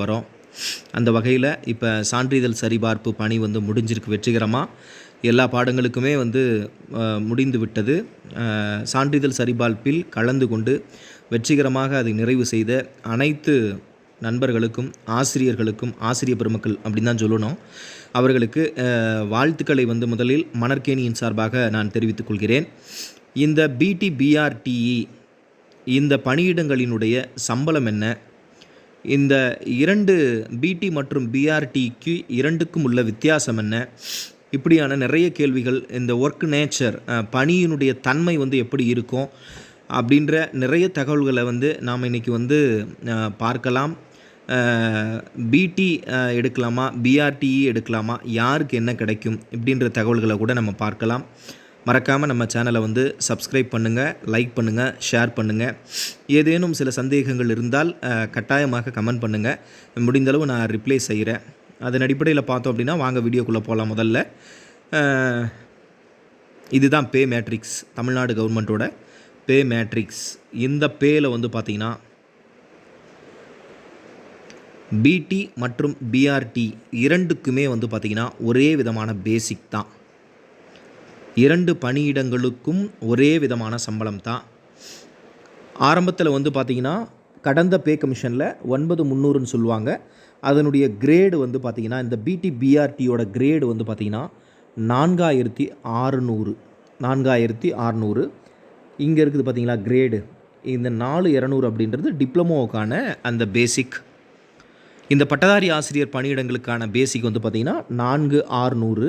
வரோம். அந்த வகையில் இப்போ சான்றிதழ் சரிபார்ப்பு பணி வந்து முடிஞ்சிருக்கு வெற்றிகரமாக எல்லா பாடங்களுக்குமே வந்து முடிந்து விட்டது. சான்றிதழ் சரிபார்ப்பில் கலந்து கொண்டு வெற்றிகரமாக அதை நிறைவு செய்த அனைத்து நண்பர்களுக்கும் ஆசிரியர்களுக்கும் ஆசிரியர் பெருமக்கள் அப்படின்னு தான் சொல்லணும். அவர்களுக்கு வாழ்த்துக்களை வந்து முதலில் மணற்கேணியின் சார்பாக நான் தெரிவித்துக் கொள்கிறேன். இந்த பிடி பிஆர்டிஇ இந்த பணியிடங்களினுடைய சம்பளம் என்ன? இந்த இரண்டு பிடி மற்றும் பிஆர்டிக்கு இரண்டுக்கும் உள்ள வித்தியாசம் என்ன? இப்படியான நிறைய கேள்விகள் இந்த ஒர்க் நேச்சர் பணியினுடைய தன்மை வந்து எப்படி இருக்கும்? அப்படின்ற நிறைய தகவல்களை வந்து நாம் இன்றைக்கி வந்து பார்க்கலாம். பிடி எடுக்கலாமா? பிஆர்டிஇ எடுக்கலாமா? யாருக்கு என்ன கிடைக்கும்? இப்படின்ற தகவல்களை கூட நம்ம பார்க்கலாம். மறக்காமல் நம்ம சேனலை வந்து சப்ஸ்கிரைப் பண்ணுங்கள் லைக் பண்ணுங்கள் ஷேர் பண்ணுங்கள் ஏதேனும் சில சந்தேகங்கள் இருந்தால் கட்டாயமாக கமெண்ட் பண்ணுங்கள் முடிந்தளவு நான் ரிப்ளை செய்கிறேன் அதன் அடிப்படையில் பார்த்தோம் அப்படின்னா வாங்க வீடியோக்குள்ளே போகலாம் முதல்ல. இதுதான் பே மேட்ரிக்ஸ் தமிழ்நாடு கவர்மெண்ட்டோட பே மேட்ரிக்ஸ் இந்த பேயில் வந்து பார்த்திங்கன்னா பிடி மற்றும் பிஆர்டி இரண்டுக்குமே வந்து பார்த்திங்கன்னா ஒரே விதமான பேசிக் தான். இரண்டு பணியிடங்களுக்கும் ஒரே விதமான சம்பளம் தான் ஆரம்பத்தில் வந்து பார்த்திங்கன்னா கடந்த பே கமிஷனில் ஒன்பது முந்நூறுன்னு சொல்லுவாங்க. அதனுடைய கிரேடு வந்து பார்த்திங்கன்னா இந்த பிடி பிஆர்டியோட கிரேடு வந்து பார்த்திங்கன்னா நான்காயிரத்தி ஆறுநூறு. நான்காயிரத்தி ஆறுநூறு. இங்கே இருக்குது பார்த்திங்களா கிரேடு இந்த நாலு இரநூறு அப்படின்றது டிப்ளமோவுக்கான அந்த பேசிக் இந்த பட்டதாரி ஆசிரியர் பணியிடங்களுக்கான பேசிக் வந்து பார்த்திங்கன்னா நான்கு ஆறுநூறு.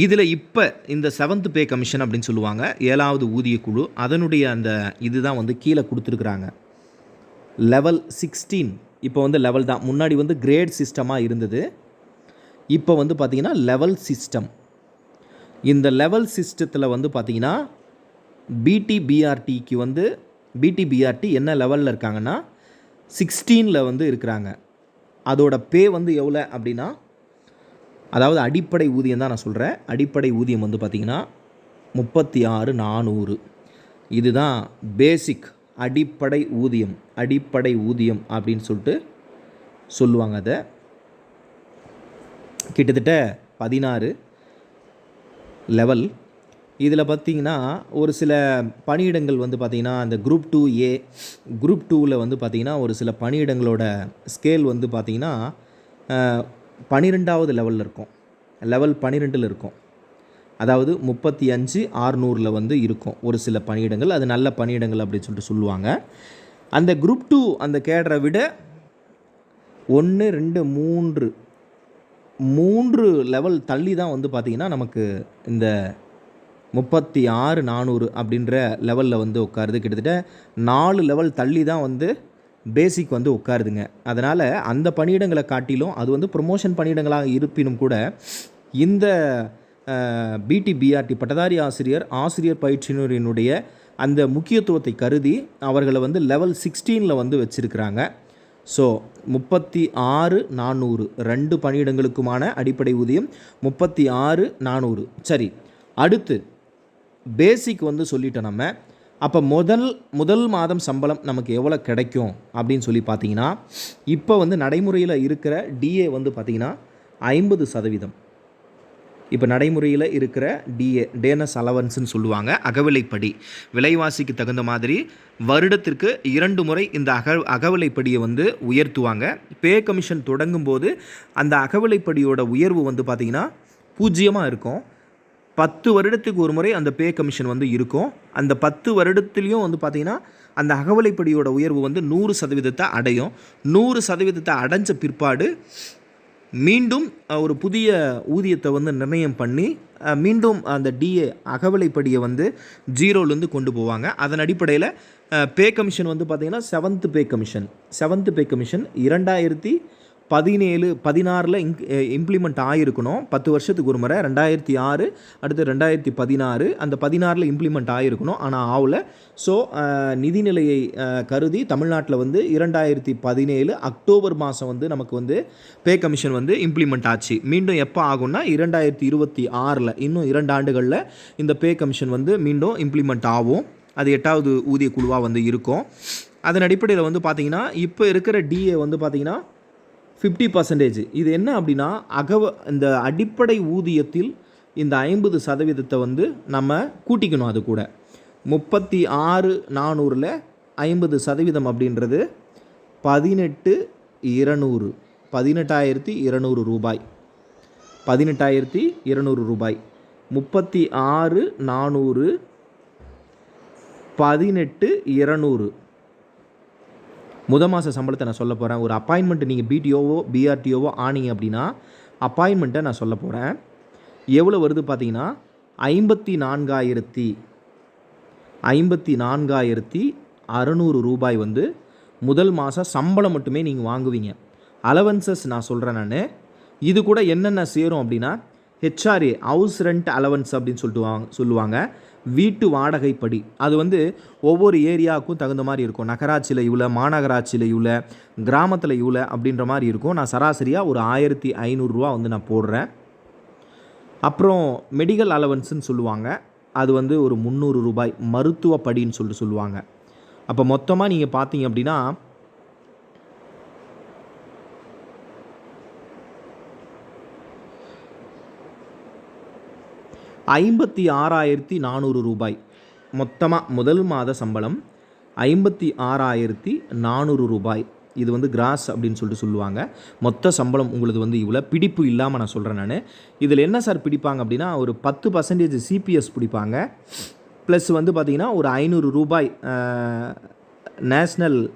இதில் இப்போ இந்த செவன்த் பே கமிஷன் அப்படின்னு சொல்லுவாங்க ஏழாவது ஊதிய குழு அதனுடைய அந்த இதுதான் வந்து கீழே கொடுத்துருக்குறாங்க. லெவல் சிக்ஸ்டீன் இப்போ வந்து லெவல் தான். முன்னாடி வந்து கிரேட் சிஸ்டமாக இருந்தது. இப்போ வந்து பார்த்திங்கன்னா லெவல் சிஸ்டம் இந்த லெவல் சிஸ்டத்தில் வந்து பார்த்திங்கன்னா பிடி பிஆர்டிக்கு வந்து பிடி பிஆர்டி என்ன லெவலில் இருக்காங்கன்னா சிக்ஸ்டீனில் வந்து இருக்கிறாங்க. அதோட பே வந்து எவ்வளோ அப்படின்னா அதாவது அடிப்படை ஊதியம் தான் நான் சொல்கிறேன் அடிப்படை ஊதியம் வந்து பார்த்திங்கன்னா முப்பத்தி ஆறு நானூறு. இதுதான் பேசிக் அடிப்படை ஊதியம் அடிப்படை ஊதியம் அப்படின்னு சொல்லிட்டு சொல்லுவாங்க அதை. கிட்டத்தட்ட பதினாறு லெவல் இதில் பார்த்தீங்கன்னா ஒரு சில பணியிடங்கள் வந்து பார்த்திங்கன்னா அந்த குரூப் டூ ஏ குரூப் டூவில் வந்து பார்த்திங்கன்னா ஒரு சில பணியிடங்களோட ஸ்கேல் வந்து பார்த்திங்கன்னா பனிரெண்டாவது லெவலில் இருக்கும். லெவல் பனிரெண்டில் இருக்கும். அதாவது முப்பத்தி அஞ்சு ஆறுநூறில் வந்து இருக்கும் ஒரு சில பணியிடங்கள். அது நல்ல பணியிடங்கள் அப்படின்னு சொல்லிட்டு சொல்லுவாங்க. அந்த குரூப் டூ அந்த கேடரை விட ஒன்று ரெண்டு மூன்று மூன்று லெவல் தள்ளி தான் வந்து பார்த்திங்கன்னா நமக்கு இந்த முப்பத்தி ஆறு நானூறு அப்படின்ற லெவலில் வந்து உட்காருது. கிட்டத்தட்ட நாலு லெவல் தள்ளி தான் வந்து பேசிக் வந்து உட்காருதுங்க. அதனால் அந்த பணியிடங்களை காட்டிலும் அது வந்து ப்ரொமோஷன் பணியிடங்களாக இருப்பினும் கூட இந்த பிடி பிஆர்டி பட்டதாரி ஆசிரியர் ஆசிரியர் பயிற்றுனரினுடைய அந்த முக்கியத்துவத்தை கருதி அவர்களை வந்து லெவல் சிக்ஸ்டீனில் வந்து வச்சுருக்கிறாங்க. ஸோ முப்பத்தி ஆறு நானூறு ரெண்டு பணியிடங்களுக்குமான அடிப்படை ஊதியம் முப்பத்தி ஆறு நானூறு. சரி அடுத்து பேசிக் வந்து சொல்லிட்டோம் நம்ம. அப்போ முதல் முதல் மாதம் சம்பளம் நமக்கு எவ்வளோ கிடைக்கும் அப்படின்னு சொல்லி பார்த்தீங்கன்னா இப்போ வந்து நடைமுறையில் இருக்கிற டிஏ வந்து பார்த்திங்கன்னா ஐம்பது சதவீதம். இப்போ நடைமுறையில் இருக்கிற டிஏ டேனஸ் அலவன்ஸ்னு சொல்லுவாங்க அகவிலைப்படி. விலைவாசிக்கு தகுந்த மாதிரி வருடத்திற்கு இரண்டு முறை இந்த அக அகவிலைப்படியை வந்து உயர்த்துவாங்க. பே கமிஷன் தொடங்கும் போது அந்த அகவிலைப்படியோட உயர்வு வந்து பார்த்திங்கன்னா பூஜ்ஜியமாக இருக்கும். பத்து வருடத்துக்கு ஒரு முறை அந்த பே கமிஷன் வந்து இருக்கும். அந்த பத்து வருடத்துலேயும் வந்து பார்த்திங்கன்னா அந்த அகவலைப்படியோட உயர்வு வந்து நூறு சதவீதத்தை அடையும். நூறு சதவீதத்தை அடைஞ்ச பிற்பாடு மீண்டும் ஒரு புதிய ஊதியத்தை வந்து நிர்ணயம் பண்ணி மீண்டும் அந்த டிஏ அகவலைப்படியை வந்து ஜீரோலேருந்து கொண்டு போவாங்க. அதன் அடிப்படையில் பே கமிஷன் வந்து பார்த்திங்கன்னா seventh pay commission. Seventh pay commission இரண்டாயிரத்தி பதினேழு பதினாறில் இங் இம்ப்ளிமெண்ட் ஆகிருக்கணும் பத்து வருஷத்துக்கு ஒரு முறை. ரெண்டாயிரத்தி ஆறு அடுத்து ரெண்டாயிரத்தி பதினாறு. அந்த பதினாறில் இம்ப்ளிமெண்ட் ஆகிருக்கணும் ஆனால் ஆகல ஸோ நிதிநிலையை கருதி தமிழ்நாட்டில் வந்து இரண்டாயிரத்தி பதினேழு அக்டோபர் மாதம் வந்து நமக்கு வந்து பே கமிஷன் வந்து இம்ப்ளிமெண்ட் ஆச்சு. மீண்டும் எப்போ ஆகும்னா இரண்டாயிரத்தி இருபத்தி ஆறில். இன்னும் இரண்டு ஆண்டுகளில் இந்த பே கமிஷன் வந்து மீண்டும் இம்ப்ளிமெண்ட் ஆகும். அது எட்டாவது ஊதிய குழுவாக வந்து இருக்கும். அதன் அடிப்படையில் வந்து பார்த்தீங்கன்னா இப்போ இருக்கிற டிஏ வந்து பார்த்திங்கன்னா ஃபிஃப்டி பர்சன்டேஜ் இது என்ன அப்படின்னா அகவ இந்த அடிப்படை ஊதியத்தில் இந்த ஐம்பது சதவீதத்தை வந்து நம்ம கூட்டிக்கணும் அது கூட. முப்பத்தி ஆறு நானூறில் ஐம்பது சதவீதம் அப்படின்றது பதினெட்டு இருநூறு. பதினெட்டாயிரத்தி இருநூறு ரூபாய். பதினெட்டாயிரத்தி இருநூறு ரூபாய். முப்பத்தி ஆறு நானூறு. பதினெட்டு இருநூறு. முத மாத சம்பளத்தை நான் சொல்ல போகிறேன் ஒரு அப்பாயின்மெண்ட் நீங்கள் பிடிஓவோ பிஆர்டிஓவோ ஆனீங்க அப்படின்னா அப்பாயின்மெண்ட்டை நான் சொல்ல போகிறேன் எவ்வளோ வருது பார்த்தீங்கன்னா ஐம்பத்தி நான்காயிரத்தி ஐம்பத்தி நான்காயிரத்தி அறநூறு ரூபாய் வந்து முதல் மாதம் சம்பளம் மட்டுமே நீங்கள் வாங்குவீங்க. அலவன்சஸ் நான் சொல்கிறேன் நான். இது கூட என்னென்ன சேரும் அப்படின்னா ஹெச்ஆர்ஏ ஹவுஸ் ரெண்ட் அலவன்ஸ் அப்படின்னு சொல்லிட்டு வாங்க சொல்லுவாங்க. வீட்டு வாடகைப்படி. அது வந்து ஒவ்வொரு ஏரியாவுக்கும் தகுந்த மாதிரி இருக்கும். நகராட்சியில் இவ்வளோ மாநகராட்சியில் இவ்வளோ கிராமத்தில் இவ்வளோ அப்படின்ற மாதிரி இருக்கும். நான் சராசரியாக ஒரு ஆயிரத்தி ஐநூறுரூவா வந்து நான் போடுறேன். அப்புறம் மெடிக்கல் அலவன்ஸுன்னு சொல்லுவாங்க. அது வந்து ஒரு முந்நூறு ரூபாய் மருத்துவ படின்னு சொல்லிட்டு சொல்லுவாங்க. அப்போ மொத்தமாக நீங்கள் பார்த்தீங்க அப்படின்னா ஐம்பத்தி ஆறாயிரத்தி நானூறு ரூபாய். மொத்தமாக முதல் மாத சம்பளம் ஐம்பத்தி ஆறாயிரத்தி நானூறு ரூபாய். இது வந்து கிராஸ் அப்படின்னு சொல்லிட்டு சொல்லுவாங்க. மொத்த சம்பளம் உங்களது வந்து இவ்வளோ. பிடிப்பு இல்லாமல் நான் சொல்கிறேன் நான். இதில் என்ன சார் பிடிப்பாங்க அப்படின்னா ஒரு பத்து பர்சன்டேஜ் சிபிஎஸ் பிடிப்பாங்க. ப்ளஸ் வந்து பார்த்திங்கன்னா ஒரு ஐநூறு ரூபாய் national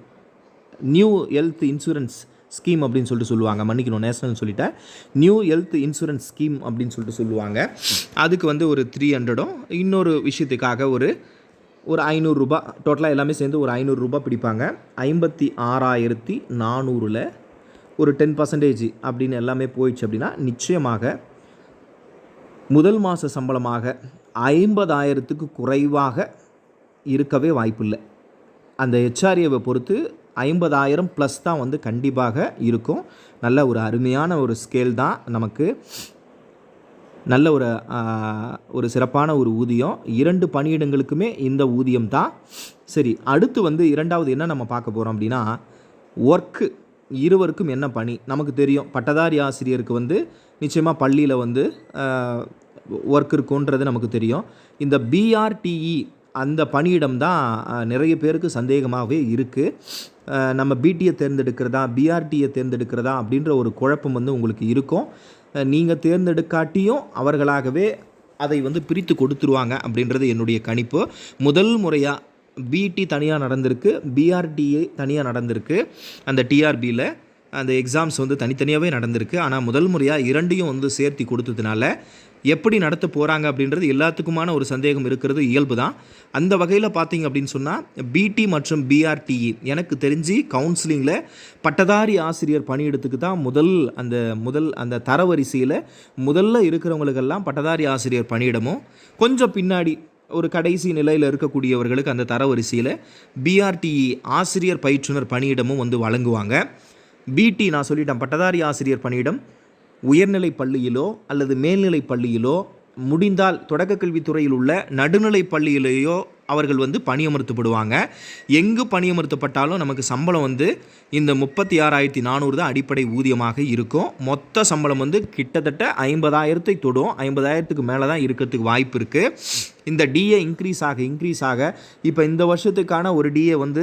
new health insurance scheme அப்படின்னு சொல்லிட்டு சொல்லுவாங்க. மன்னிக்கணும் நேஷனல்னு சொல்லிட்டேன் நியூ ஹெல்த் இன்சூரன்ஸ் ஸ்கீம் அப்படின்னு சொல்லிட்டு சொல்லுவாங்க. அதுக்கு வந்து ஒரு த்ரீ ஹண்ட்ரடும் இன்னொரு விஷயத்துக்காக ஒரு ஒரு ஐநூறுரூபா டோட்டலாக எல்லாமே சேர்ந்து ஒரு ஐநூறுரூபா பிடிப்பாங்க. ஐம்பத்தி ஆறாயிரத்தி நானூறில் ஒரு டென் பர்சன்டேஜ் அப்படின்னு எல்லாமே போயிடுச்சு அப்படின்னா நிச்சயமாக முதல் மாத சம்பளமாக ஐம்பதாயிரத்துக்கு குறைவாக இருக்கவே வாய்ப்பில்லை. அந்த ஹெச்ஆர்ஏவை பொறுத்து ஐம்பதாயிரம் ப்ளஸ் தான் வந்து கண்டிப்பாக இருக்கும். நல்ல ஒரு அருமையான ஒரு ஸ்கேல் தான் நமக்கு. நல்ல ஒரு ஒரு சிறப்பான ஒரு ஊதியம். இரண்டு பணியிடங்களுக்குமே இந்த ஊதியம் தான். சரி அடுத்து வந்து இரண்டாவது என்ன நம்ம பார்க்க போகிறோம் அப்படின்னா ஒர்க்கு இருவருக்கும் என்ன பணி? நமக்கு தெரியும் பட்டதாரி ஆசிரியருக்கு வந்து நிச்சயமாக பள்ளியில் வந்து ஒர்க் இருக்குன்றது நமக்கு தெரியும். இந்த பிஆர்டிஇ அந்த பணியிடம் தான் நிறைய பேருக்கு சந்தேகமாகவே இருக்குது நம்ம பிடியை தேர்ந்தெடுக்கிறதா பிஆர்டியை தேர்ந்தெடுக்கிறதா அப்படின்ற ஒரு குழப்பம் வந்து உங்களுக்கு இருக்கும். நீங்கள் தேர்ந்தெடுக்காட்டியும் அவர்களாகவே அதை வந்து பிரித்து கொடுத்துருவாங்க அப்படின்றது என்னுடைய கணிப்பு. முதல் முறையாக பிடி தனியாக நடந்திருக்கு பிஆர்டிஏ தனியாக நடந்திருக்கு. அந்த டிஆர்பியில் அந்த எக்ஸாம்ஸ் வந்து தனித்தனியாகவே நடந்திருக்கு. ஆனால் முதல் முறையாக இரண்டையும் வந்து சேர்த்தி கொடுத்ததுனால எப்படி நடத்த போகிறாங்க அப்படின்றது எல்லாத்துக்குமான ஒரு சந்தேகம் இருக்கிறது இயல்பு தான் அந்த வகையில் பார்த்தீங்க அப்படின்னு சொன்னால் பிடி மற்றும் பிஆர்டிஇ எனக்கு தெரிஞ்சு கவுன்சிலிங்கில் பட்டதாரி ஆசிரியர் பணியிடத்துக்கு தான் முதல் அந்த முதல் அந்த தரவரிசையில் முதல்ல இருக்கிறவங்களுக்கெல்லாம் பட்டதாரி ஆசிரியர் பணியிடமும் கொஞ்சம் பின்னாடி ஒரு கடைசி நிலையில் இருக்கக்கூடியவர்களுக்கு அந்த தரவரிசையில் பிஆர்டிஇ ஆசிரியர் பயிற்றுனர் பணியிடமும் வந்து வழங்குவாங்க. பிடி நான் சொல்லிட்டேன் பட்டதாரி ஆசிரியர் பணியிடம் உயர்நிலை பள்ளியிலோ அல்லது மேல்நிலை பள்ளியிலோ முடிந்தால் தொடக்க கல்வித்துறையில் உள்ள நடுநிலை பள்ளியிலேயோ அவர்கள் வந்து பணியமர்த்தப்படுவாங்க. எங்கு பணியமர்த்தப்பட்டாலும் நமக்கு சம்பளம் வந்து இந்த முப்பத்தி ஆறாயிரத்தி நானூறு தான் அடிப்படை ஊதியமாக இருக்கும். மொத்த சம்பளம் வந்து கிட்டத்தட்ட ஐம்பதாயிரத்தை தொடும். ஐம்பதாயிரத்துக்கு மேலே தான் இருக்கிறதுக்கு வாய்ப்பு இருக்குது இந்த டிஏ இன்க்ரீஸ் ஆக இன்க்ரீஸ் ஆக இப்போ இந்த வருஷத்துக்கான ஒரு டிஏ வந்து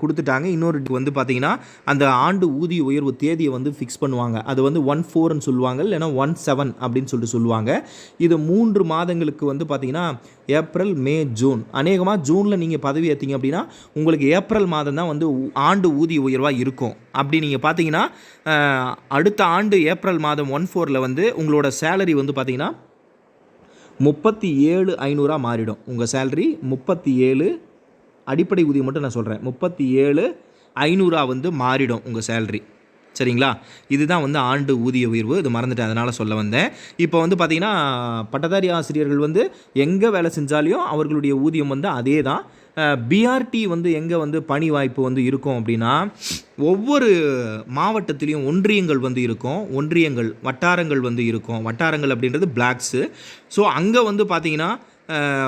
கொடுத்துட்டாங்க. இன்னொரு வந்து பார்த்தீங்கன்னா அந்த ஆண்டு ஊதிய உயர்வு தேதியை வந்து ஃபிக்ஸ் பண்ணுவாங்க. அது வந்து ஒன் ஃபோர்னு சொல்லுவாங்க இல்லைன்னா ஒன் செவன் அப்படின்னு சொல்லிட்டு சொல்லுவாங்க. இது மூன்று மாதங்களுக்கு வந்து பார்த்தீங்கன்னா ஏப்ரல் மே ஜூன் அநேகமாக ஜூனில் நீங்கள் பதவி ஏற்றீங்க அப்படின்னா உங்களுக்கு ஏப்ரல் மாதம் தான் வந்து ஊ- ஆண்டு ஊதிய உயர்வாக இருக்கும். அப்படி நீங்கள் பார்த்தீங்கன்னா அடுத்த ஆண்டு ஏப்ரல் மாதம் ஒன் ஃபோரில் வந்து உங்களோட சேலரி வந்து பார்த்தீங்கன்னா முப்பத்தி ஏழு ஐநூறாக மாறிடும். உங்கள் சேல்ரி முப்பத்தி ஏழு அடிப்படை ஊதியம் மட்டும் நான் சொல்கிறேன் முப்பத்தி ஏழு ஐநூறா வந்து மாறிடும் உங்கள் சேல்ரி சரிங்களா? இதுதான் வந்து ஆண்டு ஊதிய உயர்வு. இது மறந்துட்டேன் அதனால் சொல்ல வந்தேன். இப்போ வந்து பார்த்திங்கன்னா பட்டதாரி ஆசிரியர்கள் வந்து எங்கே வேலை செஞ்சாலையும் அவர்களுடைய ஊதியம் வந்து அதே தான் பிஆர்டி வந்து எங்கே வந்து பணி வாய்ப்பு வந்து இருக்கும் அப்படின்னா ஒவ்வொரு மாவட்டத்திலையும் ஒன்றியங்கள் வந்து இருக்கும். ஒன்றியங்கள் வட்டாரங்கள் வந்து இருக்கும். வட்டாரங்கள் அப்படின்றது பிளாக்ஸு ஸோ அங்கே வந்து பார்த்தீங்கன்னா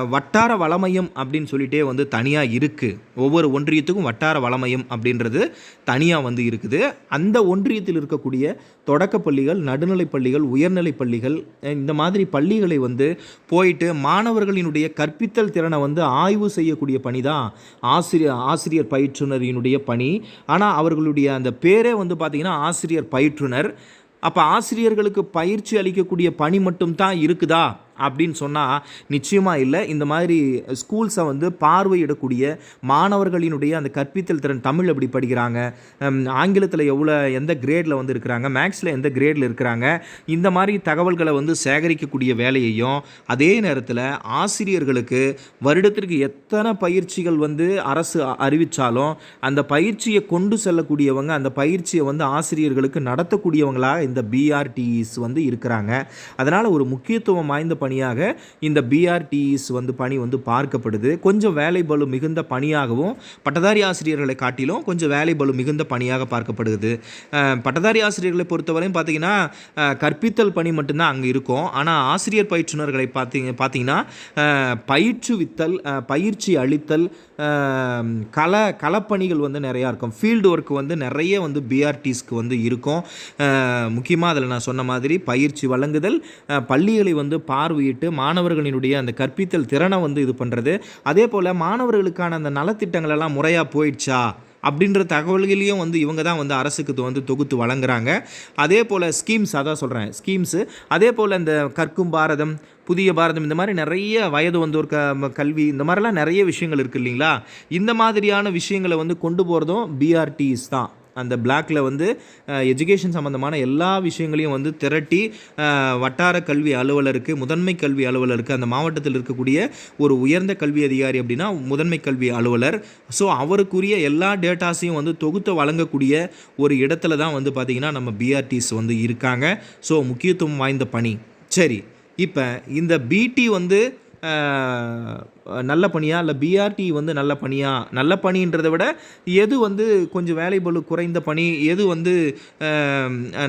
வட்டார வளமையம் அப்படின்னு சொல்லிட்டே வந்து தனியாக இருக்குது ஒவ்வொரு ஒன்றியத்துக்கும் வட்டார வளமையம் அப்படின்றது தனியாக வந்து இருக்குது. அந்த ஒன்றியத்தில் இருக்கக்கூடிய தொடக்கப் பள்ளிகள் நடுநிலைப் பள்ளிகள் உயர்நிலைப் பள்ளிகள் இந்த மாதிரி பள்ளிகளை வந்து போயிட்டு மாணவர்களினுடைய கற்பித்தல் திறனை வந்து ஆய்வு செய்யக்கூடிய பணி தான் ஆசிரியர் ஆசிரியர் பயிற்றுனரினுடைய பணி. ஆனால் அவர்களுடைய அந்த பேரே வந்து பார்த்திங்கன்னா ஆசிரியர் பயிற்றுனர். அப்போ ஆசிரியர்களுக்கு பயிற்சி அளிக்கக்கூடிய பணி மட்டும் தான் இருக்குதா? அப்படின்னு சொன்னால் நிச்சயமாக இல்லை. இந்த மாதிரி ஸ்கூல்ஸை வந்து பார்வையிடக்கூடிய மாணவர்களினுடைய அந்த கற்பித்தல் திறன் தமிழ் எப்படி படிக்கிறாங்க? ஆங்கிலத்தில் எவ்வளோ எந்த கிரேடில் வந்து இருக்கிறாங்க? மேக்ஸில் எந்த கிரேடில் இருக்கிறாங்க? இந்த மாதிரி தகவல்களை வந்து சேகரிக்கக்கூடிய வேலையையும் அதே நேரத்தில் ஆசிரியர்களுக்கு வருடத்திற்கு எத்தனை பயிற்சிகள் வந்து அரசு அ- அந்த பயிற்சியை கொண்டு செல்லக்கூடியவங்க அந்த பயிற்சியை வந்து ஆசிரியர்களுக்கு நடத்தக்கூடியவங்களாக இந்த பிஆர்டிஇஸ் வந்து இருக்கிறாங்க. அதனால் ஒரு முக்கியத்துவம் வாய்ந்த பணியாக இந்த பிஆர்டிஇஸ் வந்து பணி வந்து பார்க்கப்படுது. கொஞ்சம் வேலை பலு மிகுந்த பணியாகவும் பட்டதாரி ஆசிரியர்களை காட்டிலும் கொஞ்சம் வேலை பலு மிகுந்த பணியாக பார்க்கப்படுது. பட்டதாரி ஆசிரியர்களை பொறுத்தவரையும் பார்த்தீங்கன்னா கற்பித்தல் பணி மட்டும்தான் அங்கே இருக்கும். ஆனால் ஆசிரியர் பயிற்றுனர்களை பார்த்தீங்க பார்த்தீங்கன்னா பயிற்றுவித்தல் பயிற்சி அளித்தல் கல களப்பணிகள் வந்து நிறையா இருக்கும். ஃபீல்டு ஒர்க் வந்து நிறைய வந்து பிஆர்டிஸ்க்கு வந்து இருக்கும். முக்கியமாக அதில் நான் சொன்ன மாதிரி பயிற்சி வழங்குதல் பள்ளிகளை வந்து பார்வையிட்டு மாணவர்களினுடைய அந்த கற்பித்தல் திறனை வந்து இது பண்ணுறது அதே போல் மாணவர்களுக்கான அந்த நலத்திட்டங்கள் எல்லாம் முறையாக போயிடுச்சா? அப்படின்ற தகவல்களையும் வந்து இவங்க தான் வந்து அரசுக்கு வந்து தொகுத்து வழங்குறாங்க. அதே போல் ஸ்கீம்ஸ் அதான் சொல்கிறேன் ஸ்கீம்ஸு. அதே போல் இந்த கற்கும் பாரதம் புதிய பாரதம் இந்த மாதிரி நிறைய வயது வந்தோர் க கல்வி இந்த மாதிரிலாம் நிறைய விஷயங்கள் இருக்குது இல்லைங்களா? இந்த மாதிரியான விஷயங்களை வந்து கொண்டு போகிறதும் பிஆர்டிஸ் தான். அந்த பிளாக்ல வந்து எஜுகேஷன் சம்மந்தமான எல்லா விஷயங்களையும் வந்து திரட்டி வட்டார கல்வி அலுவலருக்கு முதன்மை கல்வி அலுவலருக்கு அந்த மாவட்டத்தில் இருக்கக்கூடிய ஒரு உயர்ந்த கல்வி அதிகாரி அப்படின்னா முதன்மை கல்வி அலுவலர். ஸோ அவருக்குரிய எல்லா டேட்டாஸையும் வந்து தொகுத்து வழங்கக்கூடிய ஒரு இடத்துல தான் வந்து பார்த்திங்கன்னா நம்ம பிஆர்டிஸ் வந்து இருக்காங்க. ஸோ முக்கியத்துவம் வாய்ந்த பணி. சரி இப்போ இந்த பிடி வந்து நல்ல பணியா? இல்லை பிஆர்டி வந்து நல்ல பணியா? நல்ல பணின்றதை விட எது வந்து கொஞ்சம் வேலைபளு குறைந்த பணி? எது வந்து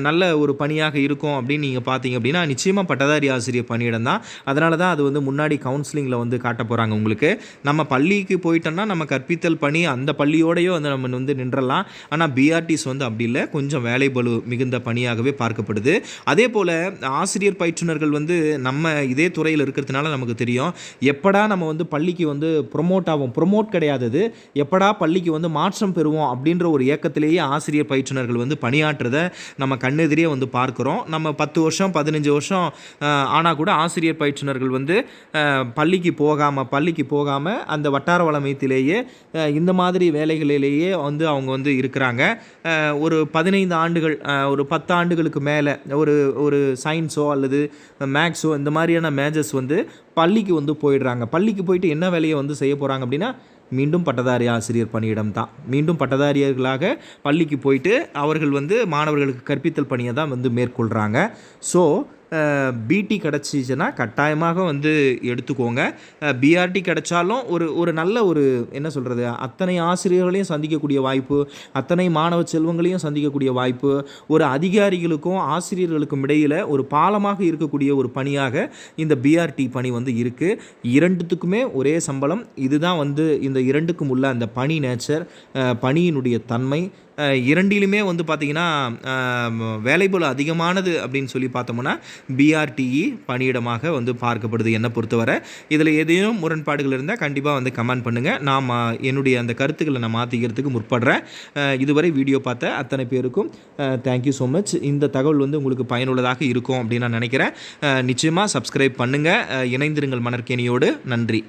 நல்ல ஒரு பணியாக இருக்கும் அப்படின்னு நீங்கள் பார்த்தீங்க அப்படின்னா நிச்சயமாக பட்டதாரி ஆசிரியர் பணியிடம் தான். அதனால தான் அது வந்து முன்னாடி கவுன்சிலிங்கில் வந்து காட்ட போகிறாங்க உங்களுக்கு. நம்ம பள்ளிக்கு போயிட்டோம்னா நம்ம கற்பித்தல் பணி அந்த பள்ளியோடையோ வந்து நம்ம வந்து நின்றலாம். ஆனால் பிஆர்டிஸ் வந்து அப்படி இல்லை. கொஞ்சம் வேலைபளு மிகுந்த பணியாகவே பார்க்கப்படுது. அதே போல் ஆசிரியர் பயிற்றுனர்கள் வந்து நம்ம இதே துறையில் இருக்கிறதுனால நமக்கு தெரியும் எப்படா நம்ம வந்து பள்ளிக்கு வந்து ப்ரொமோட் ஆகும் ப்ரொமோட் கிடையாது எப்படா பள்ளிக்கு வந்து மாற்றம் பெறுவோம்? அப்படின்ற ஒரு ஏக்கத்திலேயே ஆசிரியர் பயிற்றுனர்கள் வந்து பணியாற்றுறதை நம்ம கண்ணெதிரே வந்து பார்க்குறோம். நம்ம பத்து வருஷம் பதினஞ்சு வருஷம் ஆனால் கூட ஆசிரியர் பயிற்றுனர்கள் வந்து பள்ளிக்கு போகாமல் பள்ளிக்கு போகாமல் அந்த வட்டார வளமையத்திலேயே இந்த மாதிரி வேலைகளிலேயே வந்து அவங்க வந்து இருக்கிறாங்க. ஒரு பதினைந்து ஆண்டுகள் ஒரு பத்து ஆண்டுகளுக்கு மேலே ஒரு ஒரு சயின்ஸோ அல்லது மேக்ஸோ இந்த மாதிரியான மேஜர்ஸ் வந்து பள்ளிக்கு வந்து போயிடுறாங்க. பள்ளிக்கு போயிட்டு என்ன வேலையை வந்து செய்ய போகிறாங்க அப்படின்னா மீண்டும் பட்டதாரி ஆசிரியர் பணியிடம் தான். மீண்டும் பட்டதாரியர்களாக பள்ளிக்கு போயிட்டு அவர்கள் வந்து மாணவர்களுக்கு கற்பித்தல் பணியை தான் வந்து மேற்கொள்கிறாங்க ஸோ பிடி கிடச்சிச்சுன்னா கட்டாயமாக வந்து எடுத்துக்கோங்க. பிஆர்டி கிடைச்சாலும் ஒரு ஒரு நல்ல ஒரு என்ன சொல்கிறது அத்தனை ஆசிரியர்களையும் சந்திக்கக்கூடிய வாய்ப்பு அத்தனை மாணவ செல்வங்களையும் சந்திக்கக்கூடிய வாய்ப்பு ஒரு அதிகாரிகளுக்கும் ஆசிரியர்களுக்கும் இடையில் ஒரு பாலமாக இருக்கக்கூடிய ஒரு பணியாக இந்த பிஆர்டி பணி வந்து இருக்குது இரண்டுத்துக்குமே ஒரே சம்பளம். இதுதான் வந்து இந்த இரண்டுக்கும் உள்ள அந்த பணி நேச்சர் பணியினுடைய தன்மை. இரண்டிலுமே வந்து பார்த்திங்கன்னா வேலைபோல் அதிகமானது அப்படின்னு சொல்லி பார்த்தோம்னா பிஆர்டிஇ பணியிடமாக வந்து பார்க்கப்படுது என்னை பொறுத்தவரை. இதில் எதையும் முரண்பாடுகள் இருந்தால் கண்டிப்பாக வந்து கமெண்ட் பண்ணுங்கள் நான் மா- என்னுடைய அந்த கருத்துக்களை நான் மாற்றிக்கிறதுக்கு முற்படுறேன். இதுவரை வீடியோ பார்த்த அத்தனை பேருக்கும் தேங்க்யூ ஸோ மச் இந்த தகவல் வந்து உங்களுக்கு பயனுள்ளதாக இருக்கும் அப்படின்னு நான் நினைக்கிறேன். நிச்சயமாக சப்ஸ்கிரைப் பண்ணுங்கள் இணைந்திருங்கள் மணற்கேணியோடு. நன்றி.